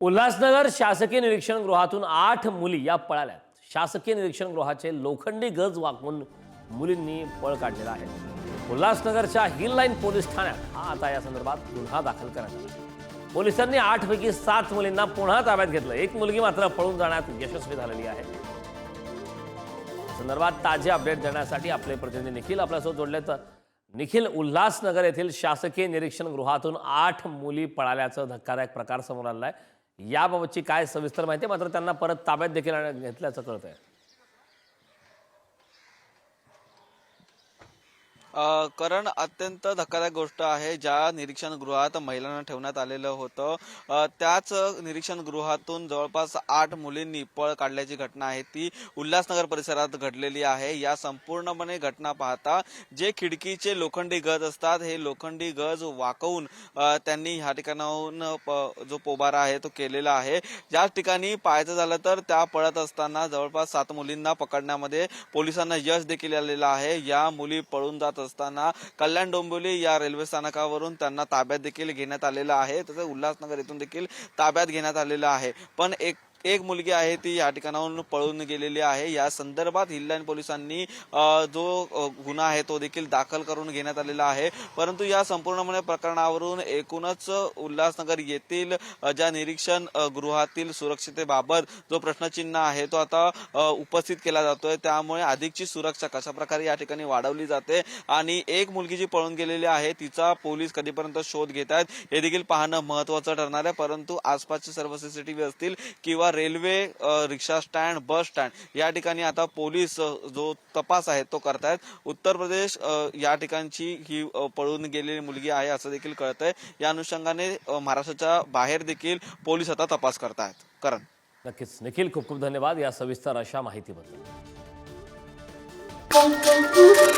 उल्हासनगर शासकीय निरीक्षण गृहातून आठ मुली या पळाल्यात शासकीय निरीक्षण गृहाचे लोखंडी गज वाकवून मुलींनी पळ काढलेला आहे. उल्हासनगरच्या हिल लाईन पोलीस ठाण्यात हा आता या संदर्भात गुन्हा दाखल करण्यात आला. पोलिसांनी आठपैकी सात मुलींना पुन्हा ताब्यात घेतलं. एक मुलगी मात्र पळून जाण्यात यशस्वी झालेली आहे. संदर्भात ताजे अपडेट देण्यासाठी आपले प्रतिनिधी निखिल आपल्यासोबत जोडले तर निखिल उल्हासनगर येथील शासकीय निरीक्षण गृहातून आठ मुली पळाल्याचं धक्कादायक प्रकार समोर आलाय याबाबतची काय सविस्तर माहिती आहे? मात्र त्यांना परत ताब्यात देखील घेतल्याचं कळत आहे कारण अत्यंत धक्कादायक गोष्ट आहे. ज्या निरीक्षण गृहात महिलांना ठेवण्यात आलेलं होतं त्याच निरीक्षण गृहातून जवळपास आठ मुलींनी पळ काढल्याची घटना आहे. ती उल्हासनगर परिसरात घडलेली आहे. या संपूर्णपणे घटना पाहता जे खिडकीचे लोखंडी गज असतात हे लोखंडी गज वाकवून त्यांनी ह्या ठिकाणाहून प- जो पोबारा आहे तो केलेला आहे. ज्या ठिकाणी पाहायचं झालं तर त्या पळत असताना जवळपास सात मुलींना पकडण्यामध्ये पोलिसांना यश देखील आलेलं आहे. या मुली पळून जात असताना कल्याण डोंबिवली या रेल्वे स्थानकावरून त्यांना ताब्यात देखील घेण्यात आलेलं आहे. तसंच उल्हासनगर येथून देखील ताब्यात घेण्यात आलेलं आहे. पण एक एक मुलगी आहे ती या ठिकाणाहून पळून गेलेली आहे. या संदर्भात हिल्लाईन पोलिसांनी जो गुन्हा आहे तो देखील दाखल करून घेण्यात आलेला आहे. परंतु या संपूर्णपणे प्रकरणावरून एकूणच उल्हासनगर येथील ज्या निरीक्षण गृहातील सुरक्षितेबाबत जो प्रश्नचिन्ह आहे तो आता उपस्थित केला जातोय. त्यामुळे अधिकची सुरक्षा कशा प्रकारे या ठिकाणी वाढवली जाते आणि एक मुलगी जी पळून गेलेली आहे तिचा पोलीस कधीपर्यंत शोध घेत आहेत हे देखील पाहणं महत्वाचं ठरणार आहे. परंतु आसपासचे सर्व सीसीटीव्ही असतील किंवा railway rickshaw stand bus stand या ठिकाणी आता पोलीस जो तपास आहे तो करतायत. उत्तर प्रदेश या ठिकाणची ही पळून गेलेली मुलगी आहे असं देखील कळतंय. या अनुषंगाने महाराष्ट्राच्या बाहेर देखील पोलीस आता तपास करतायत. करण. नक्कीच. निखिल खूप खूप धन्यवाद या सविस्तर अशा माहितीबद्दल. Thank you.